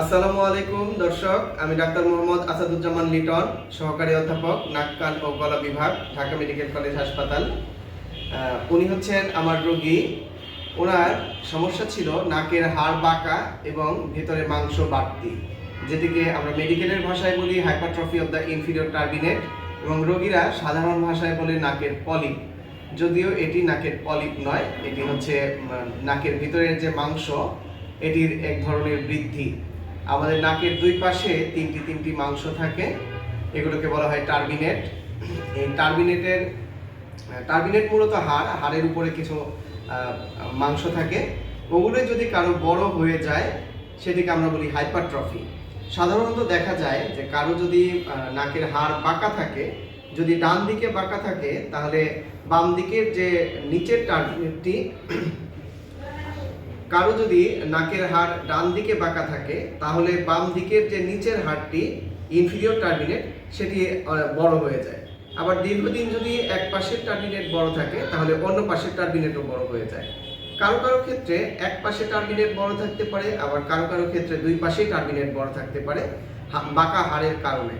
আসসালামু আলাইকুম, দর্শক। আমি ডাক্তার মোহাম্মদ আসাদুজ্জামান লিটন, সহকারী অধ্যাপক, নাক, কান ও গলা বিভাগ, ঢাকা মেডিকেল কলেজ হাসপাতাল। উনি হচ্ছেন আমার রোগী। ওনার সমস্যা ছিল নাকের হাড় বাঁকা এবং ভেতরে মাংস বাড়তি, যেটিকে আমরা মেডিকেলের ভাষায় বলি hypertrophy of the inferior turbinate, এবং রোগীরা সাধারণ ভাষায় বলে নাকের পলিপ। যদিও এটি নাকের পলিপ নয়, এটি হচ্ছে নাকের ভিতরের যে মাংস, এটির এক ধরনের বৃদ্ধি। আমাদের নাকের দুই পাশে তিনটি তিনটি মাংস থাকে। এগুলোকে বলা হয় টার্বিনেট। এই টার্বিনেটের, টার্বিনেট মূলত হাড়, হাড়ের উপরে কিছু মাংস থাকে। ওগুলোই যদি কারও বড় হয়ে যায়, সেটিকে আমরা বলি হাইপারট্রফি। সাধারণত দেখা যায় যে কারও যদি নাকের হাড় বাঁকা থাকে, যদি ডান দিকে বাঁকা থাকে, তাহলে বাম দিকের যে নিচের টার্বিনেটটি কারও যদি নাকের হাড় ডান দিকে বাঁকা থাকে, তাহলে বাম দিকের যে নিচের হাড়টি ইনফিরিয়র টার্মিনেট সেটি বড় হয়ে যায়। আবার দীর্ঘদিন যদি এক পাশের টার্মিনেট বড় থাকে, তাহলে অন্য পাশের টার্মিনেটও বড় হয়ে যায়। কারও কারও ক্ষেত্রে এক পাশে টার্মিনেট বড় থাকতে পারে, আবার কারও কারও ক্ষেত্রে দুই পাশেই টার্মিনেট বড় থাকতে পারে বাঁকা হাড়ের কারণে।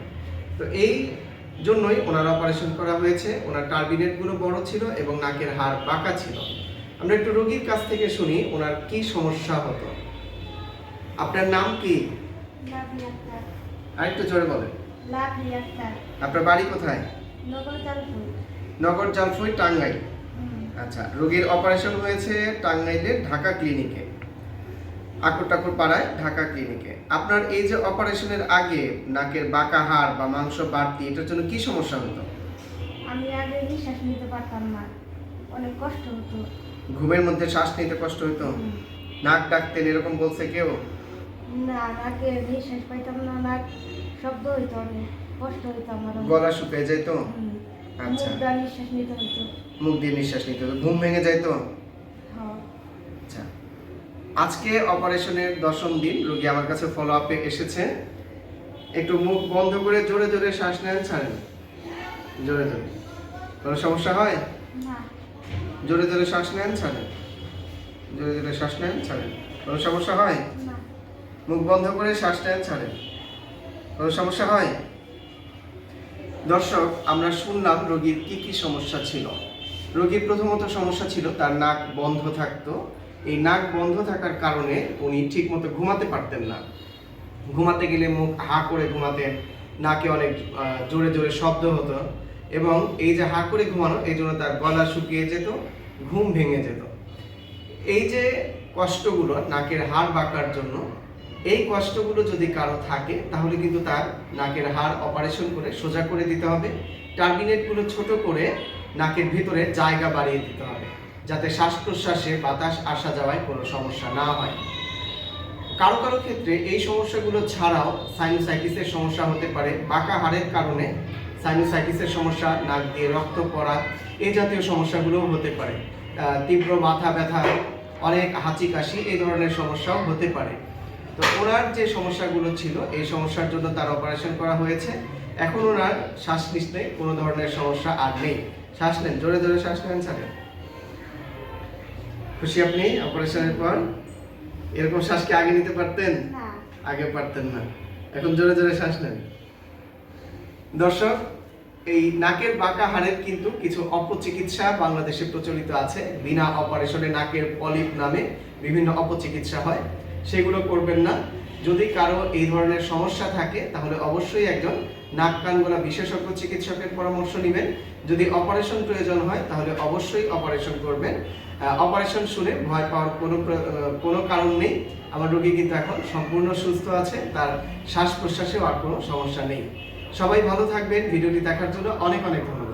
তো এই জন্যই ওনার অপারেশন করা হয়েছে। ওনার টার্বিনেটগুলো বড় ছিল এবং নাকের হাড় বাঁকা ছিল। আমরা একটু রোগীর কাছ থেকে শুনি ওনার কি সমস্যা হতো। আপনার নাম কি? আরেকটু জোরে বলেন। আপনার বাড়ি কোথায়? নগর জালফুই টাঙ্গাইল। আচ্ছা রোগীর অপারেশন হয়েছে টাঙ্গাইলের ঢাকা ক্লিনিকে। আকুর টাকুর পাড়ায় ঢাকা ক্লিনিকে। আপনার এই যে অপারেশনের আগে নাকের বাঁকা হাড় বা মাংস বাড়তি এটার জন্য কি সমস্যা হতো? আমি আগে নিঃশ্বাস নিতে পারতাম না। অনেক কষ্ট হতো। ঘুমের মধ্যে শ্বাস নিতে কষ্ট হতো। নাক ডাকতেন এরকম বলছে কেউ? না নাকে নিঃশ্বাস পাইতাম না নাক শব্দ হইতো অনেক কষ্ট হইতো আমার গলা শুকিয়ে যেত। আচ্ছা। মুখ দিয়ে নিঃশ্বাস নিতে হইতো। মুখ দিয়ে নিঃশ্বাস নিতে হতো ঘুম ভেঙে যাইতো? হ্যাঁ। আচ্ছা। আজকে অপারেশনের দশম দিন রোগী আমার কাছে ফলো আপে এসেছে। একটু মুখ বন্ধ করে জোরে জোরে শ্বাস নেন ছাড়েন। জোরে জোরে। কোনো সমস্যা হয়? না। জোরে জোরে শ্বাস নেন ছাড়েন। জোরে জোরে শ্বাস নেন ছাড়েন। কোনো সমস্যা হয়? মুখ বন্ধ করে শ্বাস নেন ছাড়েন। কোনো সমস্যা হয়? দর্শক আমরা শুনলাম রোগীর কি কি সমস্যা ছিল। রোগীর প্রথমত সমস্যা ছিল তার নাক বন্ধ থাকতো। এই নাক বন্ধ থাকার কারণে উনি ঠিকমতো ঘুমাতে পারতেন না। ঘুমাতে গেলে মুখ হা করে ঘুমাতেন। নাকে অনেক জোরে জোরে শব্দ হতো। এবং এই যে হা করে ঘুমানো, এই জন্য তার গলা শুকিয়ে যেত, ঘুম ভেঙে যেত। এই যে কষ্টগুলো নাকের হাড় বাঁকার জন্য, এই কষ্টগুলো যদি কারও থাকে, তাহলে কিন্তু তার নাকের হাড় অপারেশন করে সোজা করে দিতে হবে। টার্মিনেটগুলো ছোট করে নাকের ভিতরে জায়গা বাড়িয়ে দিতে হবে, যাতে শ্বাস প্রশ্বাসে বাতাস আসা যাওয়ায় কোনো সমস্যা না হয়। কারও কারও ক্ষেত্রে এই সমস্যাগুলো ছাড়াও সাইনোসাইটিসের সমস্যা হতে পারে। বাঁকা হাড়ের কারণে সাইনোসাইটিসের সমস্যা নাক দিয়ে রক্ত পড়া এই জাতীয় সমস্যাগুলোও হতে পারে। তীব্র মাথা ব্যথা অনেক হাঁচি কাশি এই ধরনের সমস্যাও হতে পারে। তো ওনার যে সমস্যাগুলো ছিল এই সমস্যার জন্য তার অপারেশন করা হয়েছে। এখন ওনার শ্বাস নিশ্চয় কোনো ধরনের সমস্যা আর নেই। শ্বাস নেন জোরে জোরে শ্বাস নেন ছাড়েন খুশি আপনি অপারেশনের পর? এরকম শ্বাস কি আগে নিতে পারতেন? আগে পারতেন না। এখন জোরে জোরে শ্বাস নেন। দর্শক, এই নাকের বাঁকা হাড়ের কিন্তু কিছু অপচিকিৎসা বাংলাদেশে প্রচলিত আছে। বিনা অপারেশনে নাকের পলিপ নামে বিভিন্ন অপচিকিৎসা হয়। সেগুলো করবেন না। যদি কারও এই ধরনের সমস্যা থাকে, তাহলে অবশ্যই একজন নাক কান গলা বিশেষজ্ঞ চিকিৎসকের পরামর্শ নেবেন। যদি অপারেশন প্রয়োজন হয়, তাহলে অবশ্যই অপারেশন করবেন। অপারেশন শুনে ভয় পাওয়ার কোনো কোনো কারণ নেই। আমার রোগী কিন্তু এখন সম্পূর্ণ সুস্থ আছে। তার শ্বাস প্রশ্বাসেও আর কোনো সমস্যা নেই। সবাই ভালো থাকবেন। ভিডিওটি দেখার জন্য অনেক অনেক ধন্যবাদ।